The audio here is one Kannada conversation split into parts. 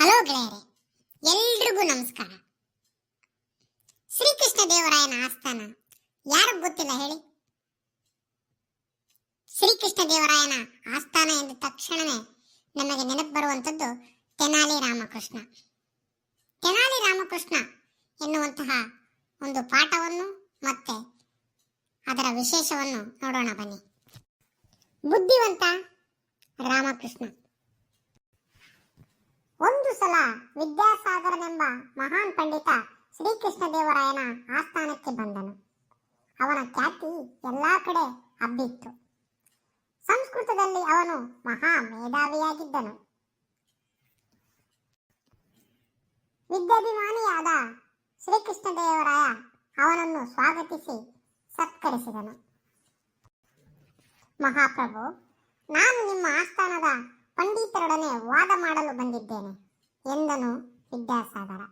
ಹಲೋ ಗೆಳೆಯರೆ, ಎಲ್ರಿಗೂ ನಮಸ್ಕಾರ. ಶ್ರೀಕೃಷ್ಣ ದೇವರಾಯನ ಆಸ್ಥಾನ, ಯಾರಿಗ್ ಗೊತ್ತಿಲ್ಲ ಹೇಳಿ? ಶ್ರೀಕೃಷ್ಣ ದೇವರಾಯನ ಆಸ್ಥಾನ ಎಂದ ತಕ್ಷಣವೇ ನಮಗೆ ನೆನಪು ಬರುವಂಥದ್ದು ತೆನಾಲಿ ರಾಮಕೃಷ್ಣ. ತೆನಾಲಿ ರಾಮಕೃಷ್ಣ ಎನ್ನುವಂತಹ ಒಂದು ಪಾಠವನ್ನು ಮತ್ತೆ ಅದರ ವಿಶೇಷವನ್ನು ನೋಡೋಣ ಬನ್ನಿ. ಬುದ್ಧಿವಂತ ರಾಮಕೃಷ್ಣ. ಒಂದು ಸಲ ವಿದ್ಯಾಸಾಗರನೆಂಬ ಮಹಾನ್ ಪಂಡಿತ ಶ್ರೀಕೃಷ್ಣ ದೇವರಾಯನ ಆಸ್ಥಾನಕ್ಕೆ ಬಂದನು. ಅವನ ಖ್ಯಾತಿ ಎಲ್ಲಾ ಕಡೆ ಹಬ್ಬಿತ್ತು. ಸಂಸ್ಕೃತದಲ್ಲಿ ಅವನು ಮಹಾ ಮೇಧಾವಿಯಾಗಿದ್ದನು. ವಿದ್ಯಾಭಿಮಾನಿಯಾದ ಶ್ರೀಕೃಷ್ಣ ದೇವರಾಯ ಅವನನ್ನು ಸ್ವಾಗತಿಸಿ ಸತ್ಕರಿಸಿದನು. ಮಹಾಪ್ರಭು, ನಾನು ನಿಮ್ಮ ಆಸ್ಥಾನದ ಪಂಡಿತರೊಡನೆ ವಾದ ಮಾಡಲು ಬಂದಿದ್ದೇನೆ. ಎಂದನು ವಿದ್ಯಾಸಾಗರ.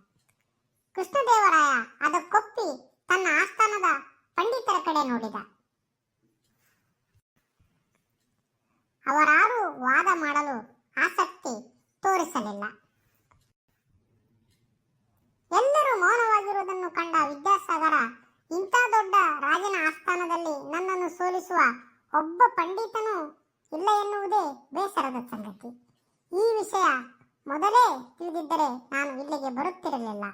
ಕೃಷ್ಣದೇವರಾಯ ಅದಕ್ಕೊಪ್ಪಿ ತನ್ನ ಆಸ್ಥಾನದ ಪಂಡಿತರ ಕಡೆ ನೋಡಿದ. ಇಲ್ಲಿಗೆ ಬರುತ್ತಿರಲಿಲ್ಲ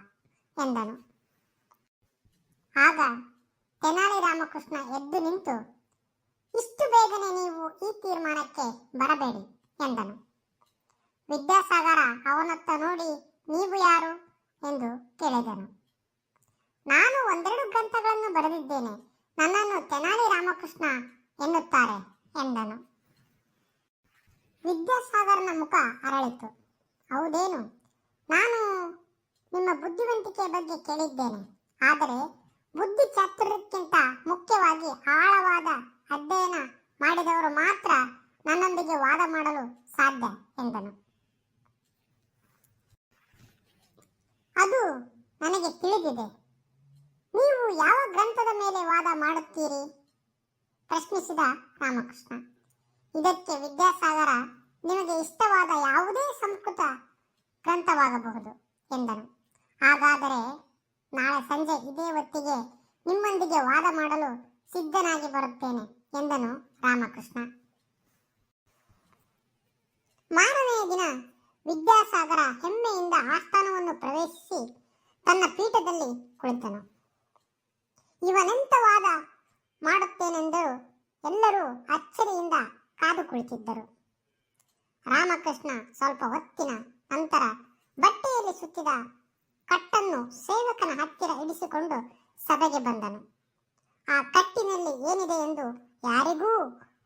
ಎಂದನು. ಆಗ ತೆನಾಲಿ ರಾಮಕೃಷ್ಣ ಎದ್ದು ನಿಂತು, ಇಷ್ಟು ಬೇಗನೆ ನೀವು ಈ ತೀರ್ಮಾನಕ್ಕೆ ಬರಬೇಡಿ ಎಂದನು. ವಿದ್ಯಾಸಾಗರ ಅವನತ್ತ ನೋಡಿ, ನೀವು ಯಾರು? ಎಂದು ಕೇಳಿದನು. ನಾನು ಒಂದೆರಡು ಗ್ರಂಥಗಳನ್ನು ಬರೆದಿದ್ದೇನೆ, ನನ್ನನ್ನು ತೆನಾಲಿ ರಾಮಕೃಷ್ಣ ಎನ್ನುತ್ತಾರೆ, ಎಂದನು. ವಿದ್ಯಾಸಾಗರನ ಮುಖ ಅರಳಿತು. ಹೌದೇನು? ನಾನು ನಿಮ್ಮ ಬುದ್ಧಿವಂತಿಕೆಯ ಬಗ್ಗೆ ಕೇಳಿದ್ದೇನೆ. ಆದರೆ ಬುದ್ಧಿ ಚಾತುರ್ಯಕ್ಕಿಂತ ಮುಖ್ಯವಾಗಿ ಆಳವಾದ ಅಧ್ಯಯನ ಮಾಡಿದವರು ಮಾತ್ರ ನನ್ನೊಂದಿಗೆ ವಾದ ಮಾಡಲು ಸಾಧ್ಯ, ಎಂದನು. ಅದು ನನಗೆ ತಿಳಿದಿದೆ. ನೀವು ಯಾವ ಗ್ರಂಥದ ಮೇಲೆ ವಾದ ಮಾಡುತ್ತೀರಿ? ಪ್ರಶ್ನಿಸಿದ ರಾಮಕೃಷ್ಣ. ಇದಕ್ಕೆ ವಿದ್ಯಾಸಾಗರ, ನಿಮಗೆ ಇಷ್ಟವಾದ ಯಾವುದೇ ಸಂಸ್ಕೃತ ಗ್ರಂಥವಾಗಬಹುದು, ಎಂದನು. ಹಾಗಾದರೆ ನಾಳೆ ಸಂಜೆ ಇದೇ ಹೊತ್ತಿಗೆ ನಿಮ್ಮೊಂದಿಗೆ ವಾದ ಮಾಡಲು ಸಿದ್ಧನಾಗಿ ಬರುತ್ತೇನೆ, ಎಂದನು ರಾಮಕೃಷ್ಣ. ಮಾರನೆಯ ದಿನ ವಿದ್ಯಾಸಾಗರ ಹೆಮ್ಮೆಯಿಂದ ಆಸ್ಥಾನವನ್ನು ಪ್ರವೇಶಿಸಿ ತನ್ನ ಪೀಠದಲ್ಲಿ ಕುಳಿತನು. ಇವನೆಂತ ವಾದ ಮಾಡುತ್ತೇನೆಂದರು ಎಲ್ಲರೂ ಅಚ್ಚರಿಯಿಂದ ಕಾದು ಕುಳಿತಿದ್ದರು. ರಾಮಕೃಷ್ಣ ಸ್ವಲ್ಪ ಹೊತ್ತಿನ ನಂತರ ಬಟ್ಟೆಯಲ್ಲಿ ಸುತ್ತಿದ ಕಟ್ಟನ್ನು ಸೇವಕನ ಹತ್ತಿರ ಇಡಿಸಿಕೊಂಡು ಸಭೆಗೆ ಬಂದನು. ಆ ಕಟ್ಟಿನಲ್ಲಿ ಏನಿದೆ ಎಂದು ಯಾರಿಗೂ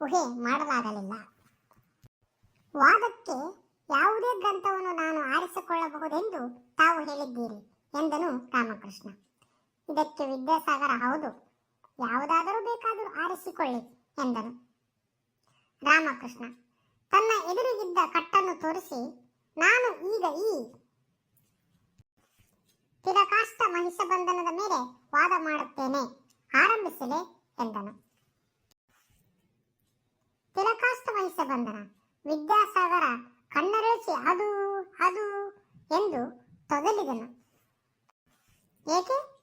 ಊಹೆ ಮಾಡಲಾಗಲಿಲ್ಲ. ವಾದಕ್ಕೆ ಯಾವುದೇ ಗ್ರಂಥವನ್ನು ನಾನು ಆರಿಸಿಕೊಳ್ಳಬಹುದೆಂದು ತಾವು ಹೇಳಿದ್ದೀರಿ, ಎಂದನು ರಾಮಕೃಷ್ಣ. ಇದಕ್ಕೆ ವಿದ್ಯಾಸಾಗರ, ಹೌದು, ಯಾವುದಾದರೂ ಬೇಕಾದರೂ ಆರಿಸಿಕೊಳ್ಳಿ, ಎಂದನು. ರಾಮಕೃಷ್ಣ ತನ್ನ ಎದುರಿಗಿದ್ದ ಕಟ್ಟನ್ನು ತೋರಿಸಿ, ನಾನು ಈಗ ಈ ತಿರಕಾಷ್ಟ ಮಹಿಷ ಬಂಧನದ ಮೇಲೆ ವಾದ ಮಾಡುತ್ತೇನೆ. ಆರಂಭಿಸಲೇ ಎಂದನು. ತಿರಕಾಷ್ಟ ಮಹಿಷ ಬಂಧನ ವಿದ್ಯಾಸಾಗರ, ಕಣ್ಣರೇಚಿ ಅದು ಅದು ಎಂದು ತೊದಲಿದನು ಏಕೆ?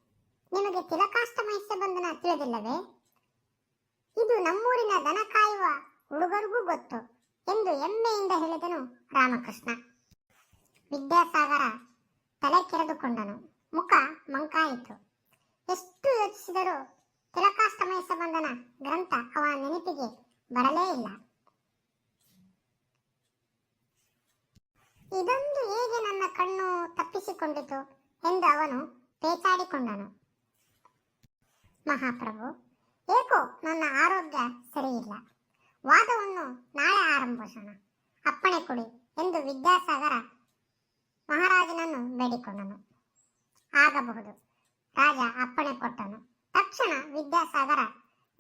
ನಿಮಗೆ ತಿಲಕಾಷ್ಟ ಮಹಿಷ ಬಂಧನ ತಿಳಿದಿಲ್ಲವೇ? ಇದು ನಮ್ಮೂರಿನ ದನ ಕಾಯುವ ಹುಡುಗರಿಗೂ ಗೊತ್ತು ಎಂದು ಹೆಮ್ಮೆಯಿಂದ ಹೇಳಿದನು ರಾಮಕೃಷ್ಣ. ವಿದ್ಯಾಸಾಗರ ತಲೆ ಕೆರೆದುಕೊಂಡನು. ಮುಖ ಮಂಕಾಯಿತು. ಎಷ್ಟು ಯೋಚಿಸಿದರೂ ತಿಲಕಾಷ್ಟಮಯ ಸಂಬಂಧನ ಗ್ರಂಥ ಅವನ ನೆನಪಿಗೆ ಬರಲೇ ಇಲ್ಲ. ಇದೊಂದು ಹೇಗೆ ನನ್ನ ಕಣ್ಣು ತಪ್ಪಿಸಿಕೊಂಡಿತು ಎಂದು ಅವನು ಪೇಚಾಡಿಕೊಂಡನು. ಮಹಾಪ್ರಭು, ಏಕೋ ನನ್ನ ಆರೋಗ್ಯ ಸರಿಯಿಲ್ಲ. ವಾದವನ್ನು ನಾಳೆ ಆರಂಭಿಸೋಣ. ಅಪ್ಪಣೆ ಕೊಡಿ ಎಂದು ವಿದ್ಯಾಸಾಗರ ಮಹಾರಾಜನನ್ನು ಬೇಡಿಕೊಂಡನು. ಆಗಬಹುದು. ರಾಜ ಅಪ್ಪಣೆ ಕೊಟ್ಟನು. ತಕ್ಷಣ ವಿದ್ಯಾಸಾಗರ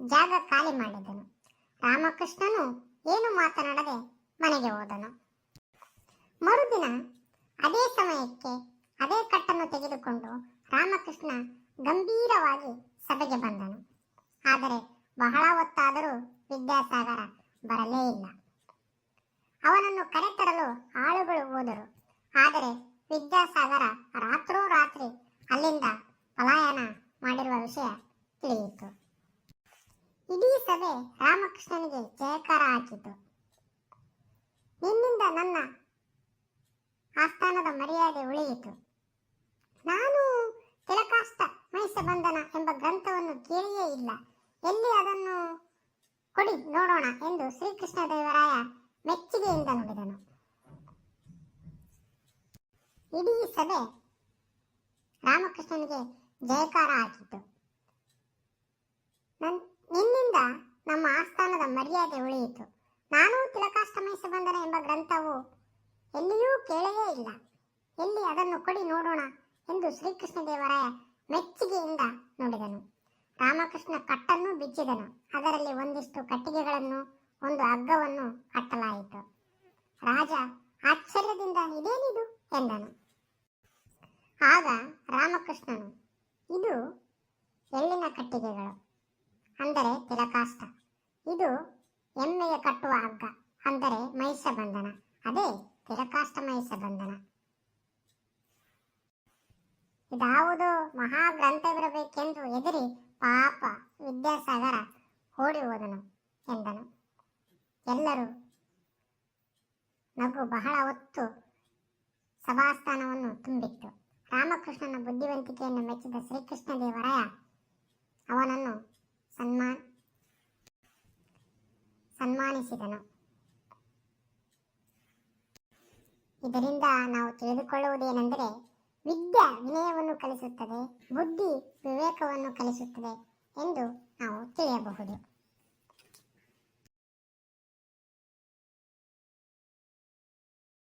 ಜಾಗ ಖಾಲಿ ಮಾಡಿದನು. ರಾಮಕೃಷ್ಣನು ಏನು ಮಾತನಾಡದೆ ಮನೆಗೆ ಹೋದನು. ಮರುದಿನ ಅದೇ ಸಮಯಕ್ಕೆ ಅದೇ ಕಟ್ಟನ್ನು ತೆಗೆದುಕೊಂಡು ರಾಮಕೃಷ್ಣ ಗಂಭೀರವಾಗಿ ಸಭೆಗೆ ಬಂದನು. ಆದರೆ ಬಹಳ ಹೊತ್ತಾದರೂ ವಿದ್ಯಾಸಾಗರ ಬರಲೇ ಇಲ್ಲ. ಅವನನ್ನು ಕರೆತರಲು ಆಳುಗಳು ಹೋದರು. ಆದರೆ ವಿದ್ಯಾಸಾಗರ ರಾತ್ರೋರಾತ್ರಿ ಅಲ್ಲಿಂದ ಪಲಾಯನ ಮಾಡಿರುವ ವಿಷಯ ತಿಳಿಯಿತು. ಇಡೀ ಸಭೆ ರಾಮಕೃಷ್ಣನಿಗೆ ಜಯಕಾರ ಹಾಕಿತು ನಿನ್ನಿಂದ ನನ್ನ ಆಸ್ಥಾನದ ಮರ್ಯಾದೆ ಉಳಿಯಿತು. ನಾನು ತಿಲಕಾಷ್ಟ ಮಹಿಷ ಬಂಧನ ಎಂಬ ಗ್ರಂಥವನ್ನು ಕೇಳಿಯೇ ಇಲ್ಲ. ಎಲ್ಲಿ ಅದನ್ನು ಕೊಡಿ ನೋಡೋಣ ಎಂದು ಶ್ರೀಕೃಷ್ಣ ದೇವರಾಯ ಮೆಚ್ಚುಗೆಯಿಂದ ನುಡಿದನು. ಇಡೀ ಸಭೆ ರಾಮಕೃಷ್ಣನಿಗೆ ಜಯಕಾರ ಹಾಕಿತು ನನ್- ನಿನ್ನಿಂದ ನಮ್ಮ ಆಸ್ಥಾನದ ಮರ್ಯಾದೆ ಉಳಿಯಿತು. ನಾನು ತಿಲಕಾಷ್ಟಮೈಸ ಸುಬಂಧನ ಎಂಬ ಗ್ರಂಥವು ಎಲ್ಲಿಯೂ ಕೇಳಲೇ ಇಲ್ಲ. ಎಲ್ಲಿ ಅದನ್ನು ಕೊಡಿ ನೋಡೋಣ ಎಂದು ಶ್ರೀಕೃಷ್ಣದೇವರಾಯ ಮೆಚ್ಚುಗೆಯಿಂದ ನೋಡಿದನು. ರಾಮಕೃಷ್ಣ ಕಟ್ಟನ್ನು ಬಿಚ್ಚಿದನು. ಅದರಲ್ಲಿ ಒಂದಿಷ್ಟು ಕಟ್ಟಿಗೆಗಳನ್ನು, ಒಂದು ಹಗ್ಗವನ್ನು ಕಟ್ಟಲಾಯಿತು. ರಾಜ ಆಶ್ಚರ್ಯದಿಂದ ಇದೇನಿದು ಎಂದನು. ಆಗ ರಾಮಕೃಷ್ಣನು, ಇದು ಎಳ್ಳಿನ ಕಟ್ಟಿಗೆಗಳು? ಅಂದರೆ ತಿಲಕಾಷ್ಟ ಇದು ಎಮ್ಮೆಗೆ ಕಟ್ಟುವ ಹಗ್ಗ. ಅಂದರೆ ಮಹಿಷ ಬಂಧನ ಅದೇ ತಿಲಕಾಷ್ಟ ಮಹಿಷ ಬಂಧನ ಇದಾವುದೋ ಮಹಾಗ್ರಂಥವಿರಬೇಕೆಂದು ಎದುರಿ ಪಾಪ ವಿದ್ಯಾಸಾಗರ ಓಡಿ ಹೋದನು, ಎಂದನು. ಎಲ್ಲರೂ ನಗು ಬಹಳ ಹೊತ್ತು ಸಭಾಸ್ಥಾನವನ್ನು ತುಂಬಿತ್ತು. ರಾಮಕೃಷ್ಣನ ಬುದ್ಧಿವಂತಿಕೆಯನ್ನು ಮೆಚ್ಚಿದ ಶ್ರೀಕೃಷ್ಣ ದೇವರಾಯ, ಅವನನ್ನು ಸನ್ಮಾನ್, ಸನ್ಮಾನಿಸಿದನು. ಇದರಿಂದ ನಾವು ತಿಳಿದುಕೊಳ್ಳುವುದೇನೆಂದರೆ, ವಿದ್ಯೆ ವಿನಯವನ್ನು ಕಲಿಸುತ್ತದೆ, ಬುದ್ಧಿ ವಿವೇಕವನ್ನು ಕಲಿಸುತ್ತದೆ ಎಂದು ನಾವು ತಿಳಿಯಬಹುದು.